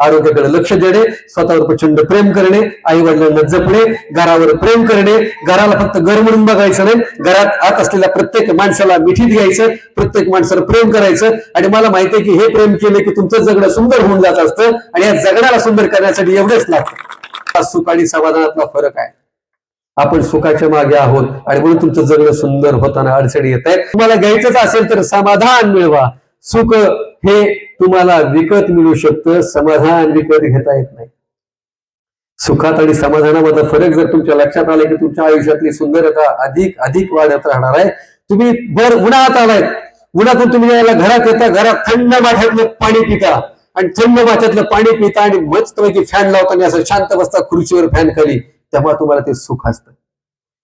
आरोग्याकडे लक्ष देणे स्वतःवर प्रचंड प्रेम करणे आई वडिलांना जपणे घरावर प्रेम करणे घराला फक्त घर म्हणून बघायचं नाही घरात आत असलेल्या प्रत्येक माणसाला मिठीत घ्यायचं प्रत्येक माणसाला प्रेम करायचं. आणि मला माहिती आहे की हे प्रेम केलं की तुमचं जगणं सुंदर होऊन जात असतं आणि या जगण्याला सुंदर करण्यासाठी एवढेच लागतं. सुख आणि समाधानातला फरक आहे. आपण सुखाच्या मागे आहोत आणि म्हणून तुमचं जगणं सुंदर होताना अडचणी येत आहेत. तुम्हाला घ्यायचंच असेल तर समाधान मिळवा. सुख हे तुम्हाला विकत मिळू शकतं समाधान विकत घेता येत नाही. सुखात आणि समाधानामधला फरक जर तुमच्या लक्षात आला की तुमच्या आयुष्यातली सुंदरता अधिक अधिक वाढत राहणार आहे. तुम्ही भर उन्हात आलाय. उन्हातून तुम्ही यायला घरात येता घरात थंड माठ्यातलं पाणी पिता. आणि थंड माठ्यातलं पाणी पिता आणि मस्तपैकी फॅन लावता आणि असं शांत बसता खुर्चीवर फॅन खाली. तेव्हा तुम्हाला ते सुख असतं.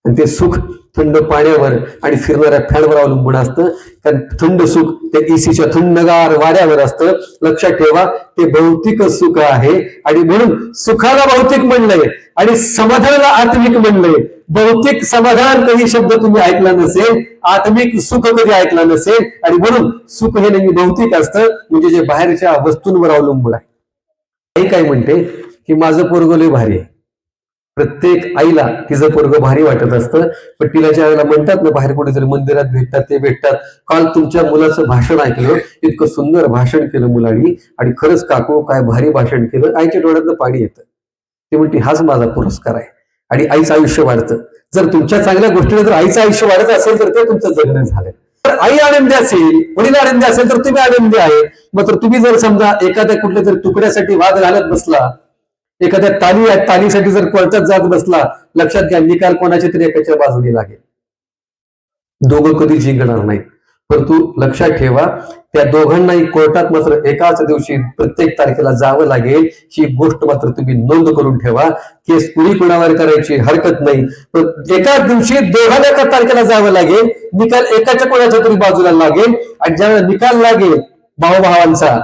आणि ते सुख थंड पाण्यावर आणि फिरणाऱ्या फॅनवर अवलंबून असतं. कारण थंड सुख त्या एसीच्या थंडगार वाऱ्यावर असतं. लक्षात ठेवा ते भौतिक सुख आहे. आणि म्हणून सुखाला भौतिक म्हणलंय आणि समाधानाला आत्मिक म्हणलंय. भौतिक समाधान कधी शब्द तुम्ही ऐकला नसेल आत्मिक सुख कधी ऐकला नसेल आणि म्हणून सुख हे नेहमी भौतिक असतं. म्हणजे जे बाहेरच्या वस्तूंवर अवलंबून आहे. काय म्हणते की माझं पोरगं भारी आहे. प्रत्येक आईला तिचं पोरग भारी वाटत असतं. पण तिला ज्या वेळेला म्हणतात ना बाहेर कुठेतरी मंदिरात भेटतात ते भेटतात. काल तुमच्या मुलाचं भाषण ऐकलं. इतकं सुंदर भाषण केलं मुलांनी. आणि खरंच काकू काय भारी भाषण केलं. आईच्या डोळ्यातनं पाणी येतं. ते म्हणते हाच माझा पुरस्कार आहे. आणि आईचं आयुष्य वाढतं. जर तुमच्या चांगल्या गोष्टीने जर आईचं आयुष्य वाढत असेल तर ते तुमचं जगणं झालं तर आई आनंदी असेल वडील आनंदी असेल तर तुम्ही आनंदी आहे. मग तर तुम्ही जर समजा एखाद्या कुठल्या तरी तुकड्यासाठी वाद घालत बसला एखाद्या ताली तालीसाठी जर कोर्टात जात बसला लक्षात घ्या निकाल कोणाच्या तरी एकाच्या बाजूने लागेल. दोघं कधी जिंकणार नाहीत. परंतु लक्षात ठेवा त्या दोघांनाही कोर्टात मात्र एकाच दिवशी प्रत्येक तारखेला जावं लागेल. ही गोष्ट मात्र तुम्ही नोंद करून ठेवा. केस कुणी कुणावर करायची हरकत नाही. पण एकाच दिवशी दोघांना एका तारखेला जावं लागेल. निकाल एकाच्या कोणाच्या तरी बाजूला लागेल. आणि ज्यावेळेला निकाल लागेल भाऊभावांचा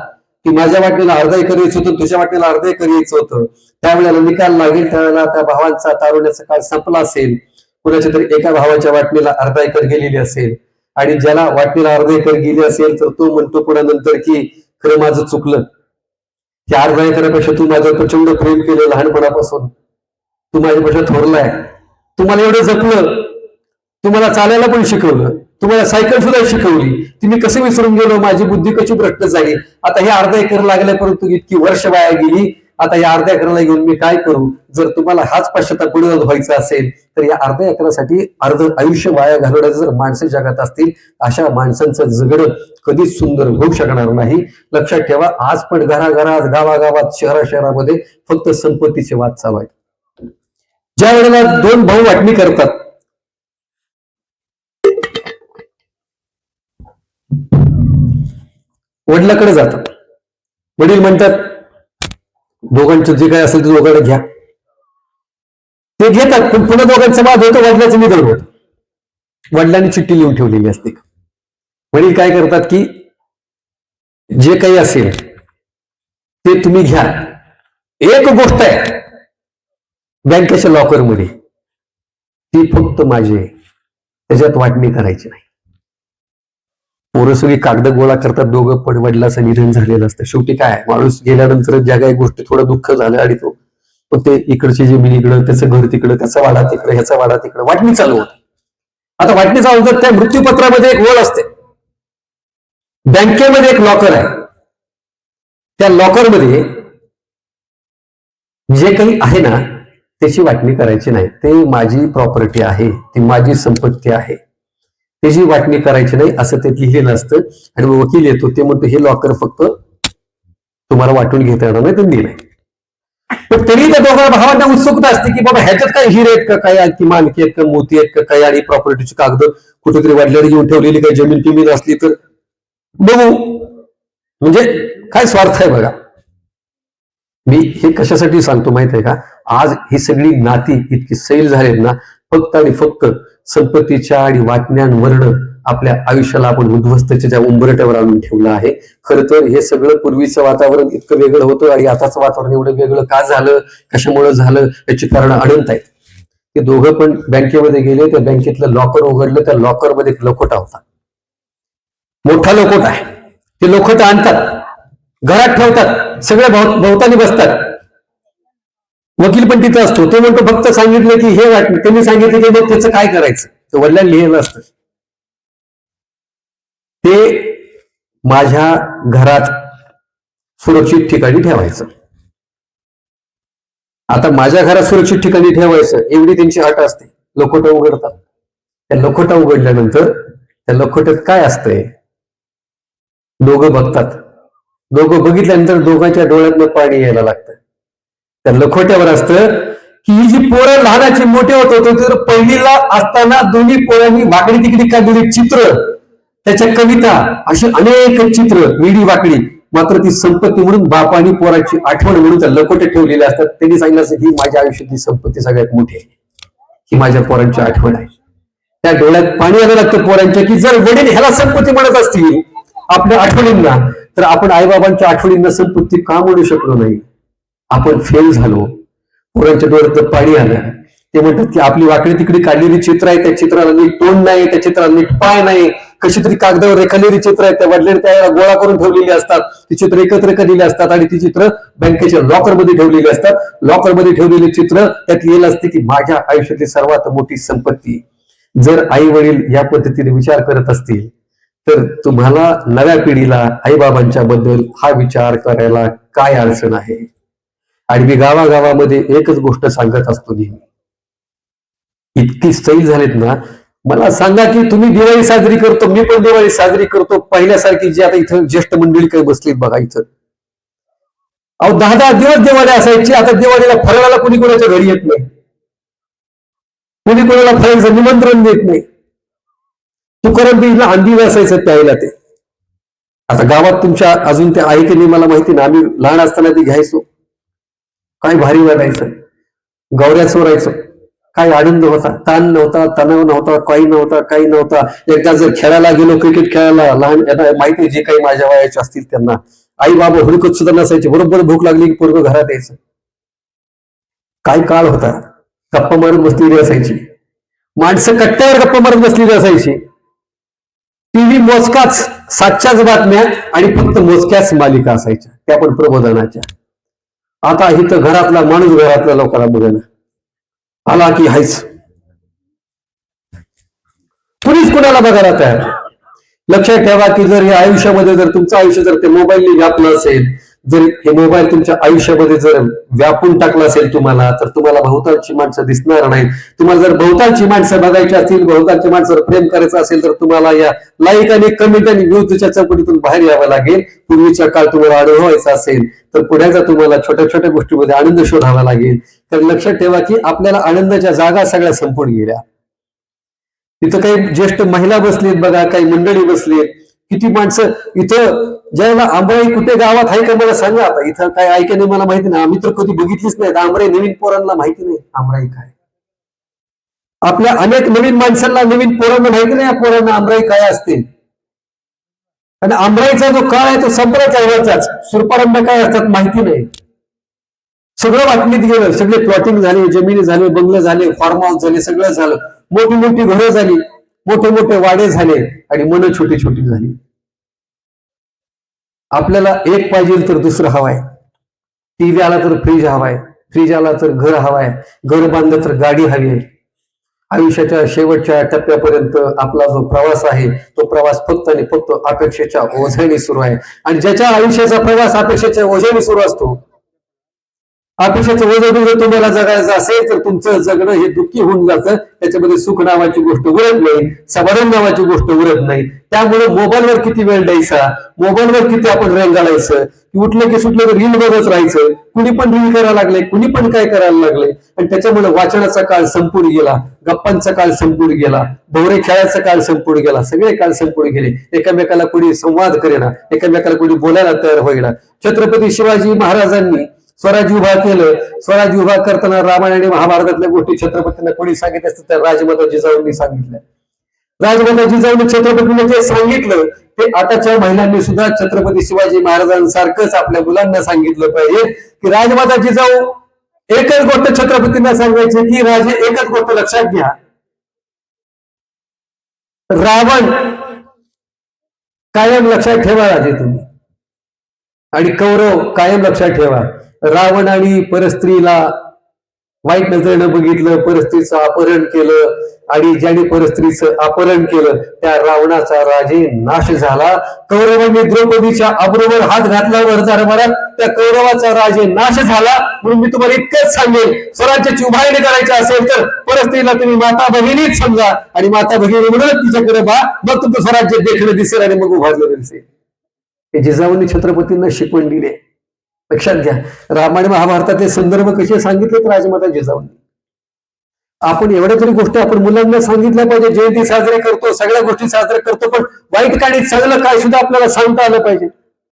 की माझ्या वाटणीला अर्धा एकर यायचं होतं तुझ्या वाटणीला अर्धा एकर यायचं होतं. त्यावेळेला निकाल लागेल त्यावेळेला त्या भावांचा तारुण्याचा काळ संपला असेल. कुणाच्या तरी एका भावाच्या वाटणीला अर्धा एकर गेलेली असेल. आणि ज्याला वाटणीला अर्धा एकर गेली असेल तर तो म्हणतो पुन्हा नंतर की खरं माझं चुकलं. त्या अर्धा एकरापेक्षा तू माझं प्रचंड प्रेम केलं लहानपणापासून. तू माझ्यापेक्षा थोरलाय तुम्हाला एवढं जपलं. तुम्हाला चालायला पण शिकवलं. तुम्हाला सायकल सुद्धा शिकवली. तुम्ही कसे विसरून गेलो? माझी बुद्धी कशी भ्रष्ट झाली? आता हे अर्धा एकर लागल्या परंतु इतकी वर्ष वाया गेली. आता या अर्ध्या एकराला घेऊन मी काय करू? जर तुम्हाला हाच पश्चाताप पुढे व्हायचा असेल तर या अर्ध्या एकरासाठी अर्ध आयुष्य वाया घालवण्याचं जर माणसं जगात असतील अशा माणसांचं जगणं कधीच सुंदर होऊ शकणार नाही. लक्षात ठेवा आज पण घराघरात गावागावात शहरा शहरामध्ये फक्त संपत्तीचे वाद चालू आहेत. ज्या वेळेला दोन भाऊ वाटणी करतात वडिलाकडे जातात. वडील म्हणतात दोघांचं जे काय असेल ते दोघांना घ्या. ते घेतात पण पुन्हा दोघांचा वाद होतो वडिलाचं निधन होत. वडिलांनी चिठ्ठी लिहून ठेवलेली असते. वडील काय करतात की जे काही असेल ते तुम्ही घ्या. एक गोष्ट आहे बँकेच्या लॉकरमध्ये ती फक्त माझी आहे. त्याच्यात वाटणी करायची नाही. पोरं सगळी कागद गोळा करतात दोघं पण वडिलाचं निधन झालेलं असतं. शेवटी काय? माणूस गेल्यानंतर ज्या काही गोष्टी थोडं दुःख झालं आणि तो पण ते इकडची जमीन इकडं त्याचं घर तिकडं त्याचा वाडा तिकडं ह्याचा वाडा तिकडं वाटणी चालू होती. आता वाटणी चालू होतात त्या मृत्यूपत्रामध्ये एक ओळ असते. बँकेमध्ये एक लॉकर आहे. त्या लॉकरमध्ये जे काही आहे ना त्याची वाटणी करायची नाही. ते माझी प्रॉपर्टी आहे ती माझी संपत्ती आहे. त्याची वाटणी करायची नाही असं ते लिहिलेलं असतं. आणि मग वकील येतो ते म्हणतो हे लॉकर फक्त तुम्हाला वाटून घेता येणार नाही त्यांनी नाही. पण तरी त्या दोघा भावांना उत्सुकता असते की बाबा ह्याच्यात काय हिरे आहेत का काय आणखी मानकी आहेत का मोती आहेत का काय आणि प्रॉपर्टीची कागद कुठेतरी वाढल्यावर घेऊन ठेवलेली काही जमीन टिमीन असली तर? बघू. म्हणजे काय स्वार्थ आहे बघा. मी हे कशासाठी सांगतो माहीत आहे का? आज ही सगळी नाती इतकी सैल झाली ना फक्त आणि फक्त संपत्तीच्या आणि वाटण्यांवरनं आपल्या आयुष्याला आपण उद्ध्वस्तच्या ज्या उंबरट्यावर आणून ठेवलं आहे. खरं तर हे सगळं पूर्वीचं वातावरण इतकं वेगळं होतं आणि आताचं वातावरण एवढं वेगळं का झालं कशामुळे झालं याची कारण अनंत आहेत. ते दोघं पण बँकेमध्ये गेले त्या बँकेतलं लॉकर उघडलं त्या लॉकरमध्ये एक लखोटा होता. मोठा लखोटा आहे. ते लखोटा आणतात. घरात ठेवतात. सगळे भोव- बसतात. वकील पण तिथं असतो. तो म्हणतो फक्त सांगितलं की हे वाटलं. त्यांनी सांगितलं की मग त्याचं काय करायचं? ते वडिलांनी लिहिलं असतं ते माझ्या घरात सुरक्षित ठिकाणी ठेवायचं. आता माझ्या घरात सुरक्षित ठिकाणी ठेवायचं एवढी त्यांची अट असते. लखोटा उघडतात. त्या लखोटा उघडल्यानंतर त्या लखोट्यात काय असतंय? दोघं बघतात. दोघं बघितल्यानंतर दोघांच्या डोळ्यातनं पाणी यायला लागतं. त्या लखोट्यावर असतं की ही जी पोरं लहानाची मोठे होत होते तर पहिलीला असताना दोन्ही पोरांनी वाकडी तिकडी काढलेली चित्र? त्याच्या कविता अशी अनेक चित्र विडी वाकडी. मात्र ती संपत्ती म्हणून बापानी पोराची आठवण म्हणून त्या लखोटे ठेवलेले असतात. त्यांनी सांगितलं असं ही माझ्या आयुष्यातली संपत्ती सगळ्यात मोठी आहे. ही माझ्या पोरांची आठवण आहे. त्या डोळ्यात पाणी आलं लागतं पोरांच्या की जर वडील ह्याला संपत्ती म्हणत असतील आपल्या आठवणींना तर आपण आईबाबांच्या आठवणींना संपत्ती का म्हणू शकलो नाही? आपण फेल झालो. पोरांच्या डोळ्यात पाणी आलं. ते म्हणतात की आपली वाकडी तिकडी काढलेली चित्र आहे त्या चित्राला नीट तोंड नाही त्या चित्राला नीट पाय नाही. कशी तरी कागदावर रेखालेली चित्र आहेत त्या वडिलांनी त्याला गोळा करून ठेवलेली असतात. ती चित्र एकत्र केलेली असतात आणि ती चित्र बँकेच्या लॉकरमध्ये ठेवलेली असतात. लॉकरमध्ये ठेवलेली चित्र त्यात लिहिलं असते की माझ्या आयुष्यातली सर्वात मोठी संपत्ती. जर आई वडील या पद्धतीने विचार करत असतील तर तुम्हाला नव्या पिढीला आईबाबांच्या बद्दल हा विचार करायला काय अडचण आहे? आणि मी गावागावामध्ये एकच गोष्ट सांगत असतो नेहमी. इतकी सैल झालेत ना मला सांगा की तुम्ही दिवाळी साजरी करतो मी पण दिवाळी साजरी करतो पहिल्यासारखी जी आता इथं ज्येष्ठ मंडळी काही बसलीत बघा इथं. अहो दहा दहा दिवस दिवाळी असायची आता दिवाळीला फराळाला कुणी कोणाच्या घरी येत नाही. कुणी कोणाला फराळाचं निमंत्रण देत नाही. तुकाराम बीजला अंडी असायचं त्यावेळेला ते. आता गावात तुमच्या अजून ते आहे की नाही मला माहिती ना आम्ही लहान असताना ते घ्यायचो. काय भारी वाटायचं गौऱ्या चोरायचो. काय आनंद होता. ताण नव्हता तणाव नव्हता काही नव्हता काही नव्हता. एकदा जर खेळायला गेलो क्रिकेट खेळायला लहान यांना माहिती जे काही माझ्या वयाचे असतील त्यांना. आई बाबा हुडकत सुद्धा नसायचे. बरोबर भूक लागली की पोरग घरात यायचं. काय काळ होता. गप्पा मारत बसलेली असायची. माणसं कट्ट्यावर गप्पा मारत बसलेली असायची. टीव्ही मोजकाच सातच्याच बातम्या आणि फक्त मोजक्याच मालिका असायच्या. त्या पण प्रबोधनाच्या. आता इथं घरातला माणूस घरातल्या लोकांना बघणं आला की हायच. कुणीच कुणाला बघायला तयार लक्षात ठेवा की जर या आयुष्यामध्ये जर तुमचं आयुष्य जर ते मोबाईलने व्यापलं असेल जर हे मोबाईल तुमच्या आयुष्यामध्ये जर व्यापून टाकला असेल तुम्हाला तर तुम्हाला बहुतांची माणसं दिसणार नाही तुम्हाला जर बहुतांची माणसं बघायची असतील भोवतालची माणसावर प्रेम करायचं असेल तर तुम्हाला या लाईक आणि कमेंट आणि व्ह्यूजच्या चौकटीतून बाहेर यावं लागेल. पूर्वीचा काळ तुम्हाला अनुभवायचा असेल तर पुढ्याचा तुम्हाला छोट्या छोट्या गोष्टीमध्ये आनंद शोधावा लागेल. तर लक्षात ठेवा की आपल्याला आनंदाच्या जागा सगळ्या संपून गेल्या. तिथं काही ज्येष्ठ महिला बसलीत बघा काही मंडळी बसलीत. किती माणसं इथं ज्याला आंबळी कुठे गावात आहे का मला सांगा आता. इथं काय ऐका नाही मला माहिती नाही. आम्ही तर कधी बघितलीच नाही. आंबराई नवीन पोरांना माहिती नाही. आंबराई काय? आपल्या अनेक नवीन माणसांना नवीन पोरांना माहिती नाही या पोरांना आंबराई काय असते आणि आंबराईचा जो काळ आहे तो संपलाच आहे सुरपारंभ काय असतात माहिती नाही. सगळं बातमीत गेलं सगळे प्लॉटिंग झाले जमिनी झाले बंगले झाले फार्म हाऊस झाले सगळं झालं. मोठी मोठी घरं झाली. मोठे मोठे वाडे झाले. आणि मन छोटी छोटी झाली. आपल्याला एक पाहिजे तर दुसरं हवाय. टीव्ही आला तर फ्रीज हवाय फ्रीज आला तर घर हवाय घर बांधलं तर गाडी हवी आहे. आयुष्याच्या शेवटच्या टप्प्यापर्यंत आपला जो प्रवास आहे तो प्रवास फक्त आणि फक्त अपेक्षेच्या ओझ्याने सुरू आहे. आणि ज्याच्या आयुष्याचा प्रवास अपेक्षेच्या ओझ्याने सुरू असतो अपेक्षेचं ओझं जर तुम्हाला जगायचं असेल तर तुमचं जगणं हे दुःखी होऊन जातं. त्याच्यामध्ये सुख नावाची गोष्ट उरत नाही समाधान नावाची गोष्ट उरत नाही. त्यामुळे मोबाईलवर किती वेळ द्यायचा? मोबाईलवर किती आपण रंगाळायचं घालायचं? उठलं की सुटलं तर रील बघत राहायचं? कुणी पण रील करायला लागले कुणी पण काय करायला लागले. आणि त्याच्यामुळे वाचनाचा काळ संपून गेला गप्पांचा काळ संपून गेला भोवरे खेळाचा काळ संपून गेला सगळे काळ संपून गेले. एकामेकाला कोणी संवाद करेना एकामेकाला कोणी बोलायला तयार होईना. छत्रपती शिवाजी महाराजांनी स्वराज्य उभा केलं. स्वराज्य उभा करताना रामायण आणि महाभारतातल्या गोष्टी छत्रपतींना कोणी सांगितलं असतं? तर राजमाता जिजाऊंनी सांगितल्या. राजमाता जिजाऊंनी छत्रपतींना जे सांगितलं ते आताच्या महिलांनी सुद्धा छत्रपती शिवाजी महाराजांसारखंच आपल्या मुलांना सांगितलं पाहिजे. की राजमाता जिजाऊ एकच गोष्ट छत्रपतींना सांगायची की राजे एकच गोष्ट लक्षात घ्या. रावण कायम लक्षात ठेवा राजे तुम्ही. आणि कौरव कायम लक्षात ठेवा. रावण आणि परस्त्रीला वाईट नजरेनं बघितलं परस्त्रीचं अपहरण केलं आणि ज्याने परस्त्रीचं अपहरण केलं त्या रावणाचा राजे नाश झाला. कौरवांनी द्रौपदीच्या अबरोबर हात घातल्यावर वरदारमारात त्या कौरवाचा राजे नाश झाला म्हणून मी तुम्हाला इतकंच सांगेन. स्वराज्याची उभारणी करायची असेल तर परस्त्रीला तुम्ही माता भगिनीच समजा. आणि माता भगिनी म्हणूनच तिच्याकडे बा. मग तुमचं स्वराज्य देखणं दिसेल आणि मग उभारलं दिसेल हे जिजाऊंनी छत्रपतींना शिकवण दिली आहे. लक्षात घ्या. रामायण महाभारतातले संदर्भ कसे सांगितलेत राजमाता जिजाऊंनी आपण एवढ्या तरी गोष्टी आपण मुलांना सांगितल्या पाहिजे. जयंती साजरे करतो सगळ्या गोष्टी साजरे करतो पण वाईट काळी चांगलं काय सुद्धा आपल्याला सांगता आलं पाहिजे.